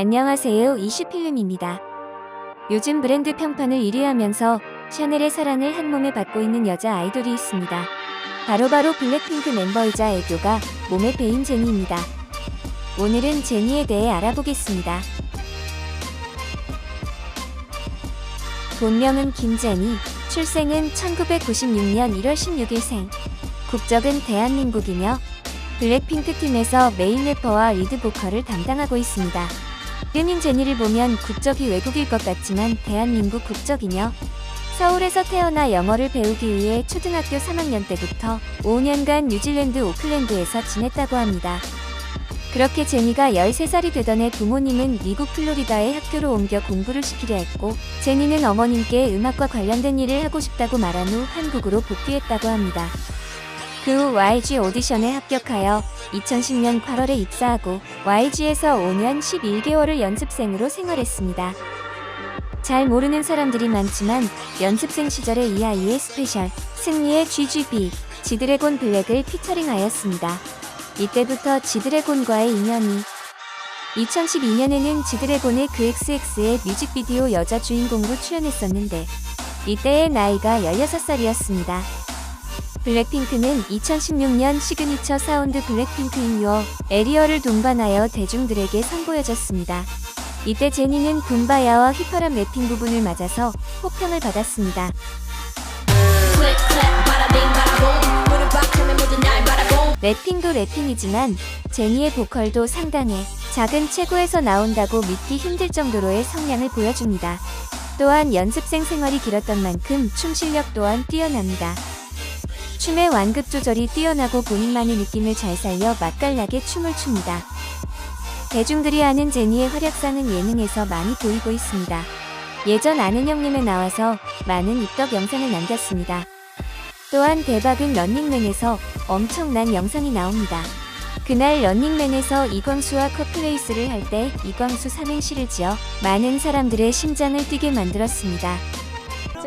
안녕하세요. 이슈필름입니다. 요즘 브랜드 평판을 1위 하면서 샤넬의 사랑을 한 몸에 받고 있는 여자 아이돌이 있습니다. 바로 바로 블랙핑크 멤버이자 애교가 몸에 배인 제니입니다. 오늘은 제니에 대해 알아보겠습니다. 본명은 김제니, 출생은 1996년 1월 16일생, 국적은 대한민국이며 블랙핑크 팀에서 메인 래퍼와 리드 보컬을 담당하고 있습니다. 이름인 제니를 보면 국적이 외국일 것 같지만 대한민국 국적이며 서울에서 태어나 영어를 배우기 위해 초등학교 3학년 때부터 5년간 뉴질랜드 오클랜드에서 지냈다고 합니다. 그렇게 제니가 13살이 되던 해 부모님은 미국 플로리다에 학교로 옮겨 공부를 시키려 했고 제니는 어머님께 음악과 관련된 일을 하고 싶다고 말한 후 한국으로 복귀했다고 합니다. 그 후 YG 오디션에 합격하여 2010년 8월에 입사하고 YG에서 5년 11개월을 연습생으로 생활했습니다. 잘 모르는 사람들이 많지만 연습생 시절에 이 아이의 스페셜 승리의 GGB 지드래곤 블랙을 피처링하였습니다. 이때부터 지드래곤과의 인연이 2012년에는 지드래곤의 그 XX의 뮤직비디오 여자 주인공으로 출연했었는데 이때의 나이가 16살이었습니다. 블랙핑크는 2016년 시그니처 사운드 블랙핑크 인유어 에리어를 동반하여 대중들에게 선보여졌습니다. 이때 제니는 붐바야와 휘파람 랩핑 부분을 맞아서 호평을 받았습니다. 랩핑도 랩핑이지만 제니의 보컬도 상당해 작은 체구에서 나온다고 믿기 힘들 정도로의 성량을 보여줍니다. 또한 연습생 생활이 길었던 만큼 춤 실력 또한 뛰어납니다. 춤의 완급 조절이 뛰어나고 본인만의 느낌을 잘 살려 맛깔나게 춤을 춥니다. 대중들이 아는 제니의 활약상은 예능에서 많이 보이고 있습니다. 예전 아는 형님에 나와서 많은 입덕 영상을 남겼습니다. 또한 대박은 런닝맨에서 엄청난 영상이 나옵니다. 그날 런닝맨에서 이광수와 커플레이스를 할 때 이광수 삼행시를 지어 많은 사람들의 심장을 뛰게 만들었습니다.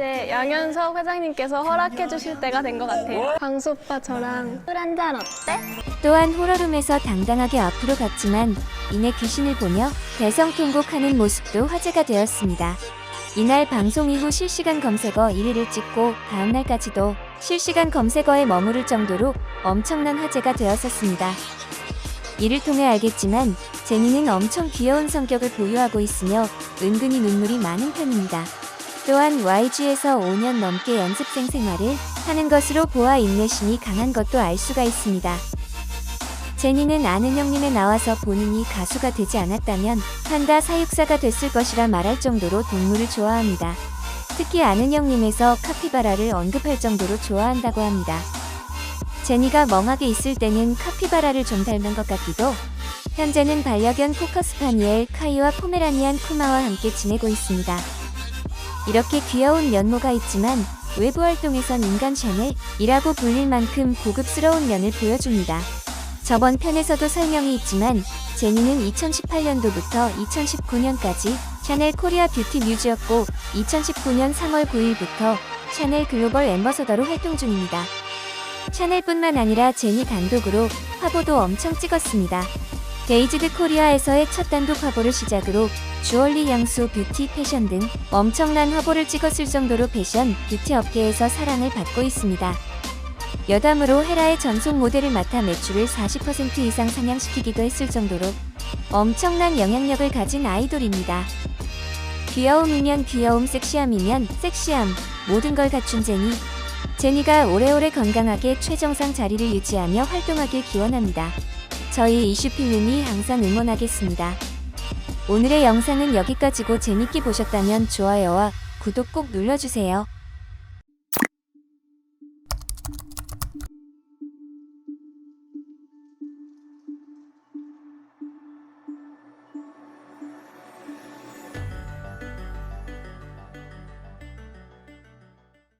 이제 양현석 회장님께서 허락해 주실 때가 된 것 같아요. 광수 오빠 저랑 술 한 잔 어때? 또한 호러룸에서 당당하게 앞으로 갔지만 이내 귀신을 보며 대성통곡하는 모습도 화제가 되었습니다. 이날 방송 이후 실시간 검색어 1위를 찍고 다음날까지도 실시간 검색어에 머무를 정도로 엄청난 화제가 되었었습니다. 이를 통해 알겠지만 제니는 엄청 귀여운 성격을 보유하고 있으며 은근히 눈물이 많은 편입니다. 또한 YG에서 5년 넘게 연습생 생활을 하는 것으로 보아 인내심이 강한 것도 알 수가 있습니다. 제니는 아는 형님에 나와서 본인이 가수가 되지 않았다면 판다 사육사가 됐을 것이라 말할 정도로 동물을 좋아합니다. 특히 아는 형님에서 카피바라를 언급할 정도로 좋아한다고 합니다. 제니가 멍하게 있을 때는 카피바라를 좀 닮은 것 같기도 현재는 반려견 코커스파니엘 카이와 포메라니안 쿠마와 함께 지내고 있습니다. 이렇게 귀여운 면모가 있지만 외부 활동에선 인간 샤넬이라고 불릴 만큼 고급스러운 면을 보여줍니다. 저번 편에서도 설명이 있지만 제니는 2018년도부터 2019년까지 샤넬 코리아 뷰티 뮤즈였고 2019년 3월 9일부터 샤넬 글로벌 앰버서더로 활동 중입니다. 샤넬뿐만 아니라 제니 단독으로 화보도 엄청 찍었습니다. 데이지드 코리아에서의 첫 단독 화보를 시작으로 주얼리 향수, 뷰티, 패션 등 엄청난 화보를 찍었을 정도로 패션, 뷰티 업계에서 사랑을 받고 있습니다. 여담으로 헤라의 전속 모델을 맡아 매출을 40% 이상 상향시키기도 했을 정도로 엄청난 영향력을 가진 아이돌입니다. 귀여움이면 귀여움, 섹시함이면 섹시함, 모든 걸 갖춘 제니. 제니가 오래오래 건강하게 최정상 자리를 유지하며 활동하길 기원합니다. 저희 이슈필름이 항상 응원하겠습니다. 오늘의 영상은 여기까지고 재밌게 보셨다면 좋아요와 구독 꼭 눌러주세요.